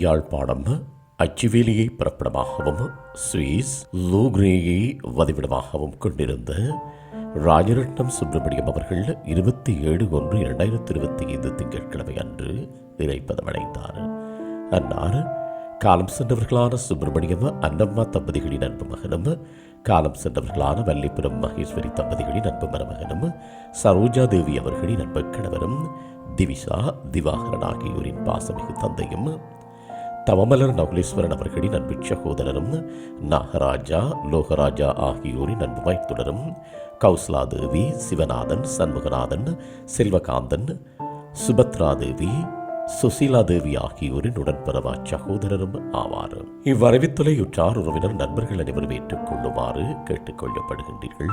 Yazhpanam அச்சுவேலியை பிறப்பிடமாகவும் Swiss லூக்ரேயை வதிவிடமாகவும் கொண்டிருந்த ராஜரட்னம் சுப்பிரமணியம் அவர்கள் இருபத்தி ஏழு ஒன்று இரண்டாயிரத்தி இருபத்தி ஐந்து திங்கட்கிழமை அன்று இறைப்பதமடைந்தார் அன்னார் காலம் சென்றவர்களான சுப்பிரமணியம் அன்னம்மா தம்பதிகளின் அன்பு மகனும் காலம் சென்றவர்களான வல்லிபுரம் மகேஸ்வரி தம்பதிகளின் அன்பு மருமகனும் சரோஜா தேவி அவர்களின் அன்பு கணவரும் திவிசா திவாகரன் ஆகியோரின் பாசமிகு தந்தையும் தவமலர் நகுலேஸ்வரன் அவர்களின் அன்பு சகோதரரும் நாகராஜா லோகராஜா ஆகியோரின் அன்பு மைத்துடரும் கௌசலா தேவி சிவநாதன் சண்முகநாதன் செல்வகாந்தன் சுபத்ரா தேவி சுசீலா தேவி ஆகியோரின் உடன்பிறவா சகோதரரும் ஆவார். இவ்வரவித்தொலையுற்றார் உறவினர் நண்பர்கள் அனைவரும் ஏற்றுக்கொள்ளுமாறு கேட்டுக்கொள்ளப்படுகின்றீர்கள்.